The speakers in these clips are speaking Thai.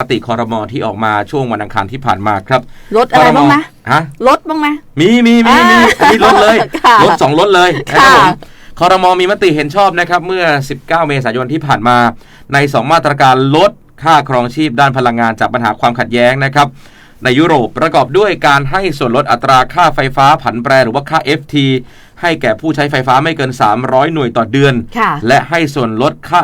มติคอรมอที่ออกมาช่วงวันอังคารที่ผ่านมาครับลดอะไรบ้างไหมฮะลดบ้างไหมมีมีมีมีอ่ามีลดเลยค่ะลดสองลดเลยนะค่ะรับผมคอรมอมีมติเห็นชอบนะครับ เมื่อ 19 เมษายนที่ผ่านมา ใน 2 มาตรการลดค่าครองชีพด้านพลังงานจากปัญหาความขัดแย้งนะครับ ในยุโรปประกอบด้วยการให้ส่วนลดอัตราค่าไฟฟ้าผันแปรหรือว่าค่า FT ให้แก่ผู้ใช้ไฟฟ้าไม่เกิน 300 หน่วยต่อเดือนค่ะและให้ส่วนลดค่า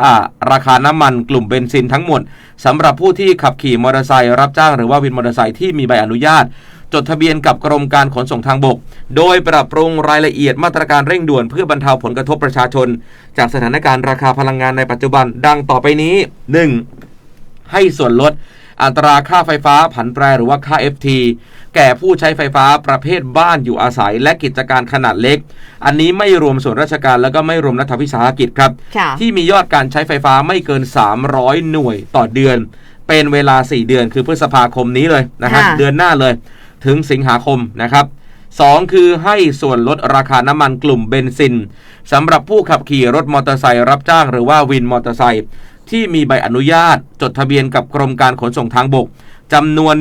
ราคาน้ำมันกลุ่มเบนซินทั้งหมดสำหรับผู้ที่ขับขี่มอเตอร์ไซค์รับจ้างหรือว่าวินมอเตอร์ไซค์ที่มีใบอนุญาต จดทะเบียนกับกรมการขนส่งทางบก โดยปรับปรุงรายละเอียดมาตรการเร่งด่วนเพื่อบรรเทาผลกระทบประชาชน จากสถานการณ์ราคาพลังงานในปัจจุบันดังต่อไปนี้ 1. ให้ส่วนลด อัตราค่าไฟฟ้าผันแปรหรือว่าค่า FT แก่ผู้ใช้ไฟฟ้าประเภทบ้านอยู่อาศัยและกิจการขนาดเล็ก อันนี้ไม่รวมส่วนราชการแล้วก็ไม่รวมรัฐวิสาหกิจครับค่ะที่มียอดการใช้ไฟฟ้าไม่เกิน 300 หน่วยต่อเดือน เป็นเวลา 4 เดือนคือพฤษภาคมนี้เลยนะฮะค่ะเดือนหน้าเลย ถึงสิงหาคมนะครับสองคือให้ส่วนลดราคาน้ำมันกลุ่มเบนซินสำหรับผู้ขับขี่รถมอเตอร์ไซค์รับจ้างหรือว่าวินมอเตอร์ไซค์ ที่มีใบอนุญาต จดทะเบียนกับกรมการขนส่งทางบกจำนวน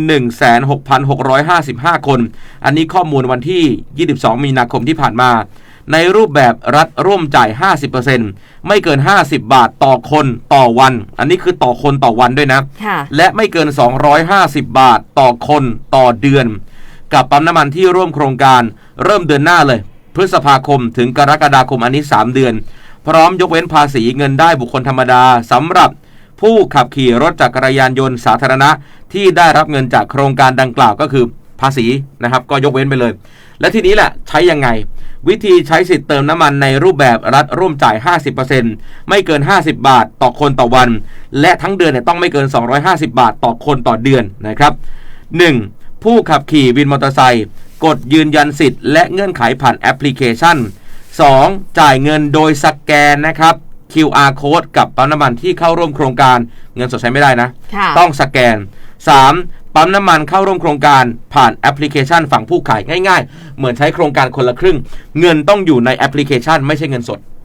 16,655 คน อันนี้ข้อมูลวันที่ 22 มีนาคมที่ผ่านมา ในรูปแบบรัฐร่วมจ่าย 50%ไม่เกิน 50 บาทต่อคนต่อวัน อันนี้คือต่อคนต่อวันด้วยนะค่ะและไม่เกิน 250 บาทต่อคนต่อเดือน กับปั๊มน้ำมันที่ร่วมโครงการเริ่มเดือนหน้าเลย พฤษภาคมถึงกรกฎาคมอันนี้ 3 เดือน พร้อมยกเว้นภาษีเงินได้บุคคลธรรมดาสำหรับผู้ขับขี่รถจักรยานยนต์สาธารณะ ที่ได้รับเงินจากโครงการดังกล่าวก็คือภาษีนะครับ ก็ยกเว้นไปเลย และทีนี้แหละใช้ยังไง วิธีใช้สิทธิ์เติมน้ำมันในรูปแบบรัฐร่วมจ่าย 50%ไม่เกิน 50 บาทต่อคนต่อวัน และทั้งเดือนเนี่ยต้องไม่เกิน 250 บาทต่อคนต่อเดือนนะครับ 1. ผู้ขับขี่วินมอเตอร์ไซค์กดยืนยันสิทธิ์และเงื่อนไขผ่านแอปพลิเคชัน 2. จ่ายเงินโดยสแกนนะครับ QR code กับปั๊มน้ำมันที่เข้าร่วมโครงการเงินสดใช้ไม่ได้นะค่ะต้องสแกน 3. ปั๊มน้ำมันเข้าร่วมโครงการผ่านแอปพลิเคชันฝั่งผู้ขายง่าย ๆ เหมือนใช้โครงการคนละครึ่ง เงินต้องอยู่ในแอปพลิเคชัน ไม่ใช่เงินสด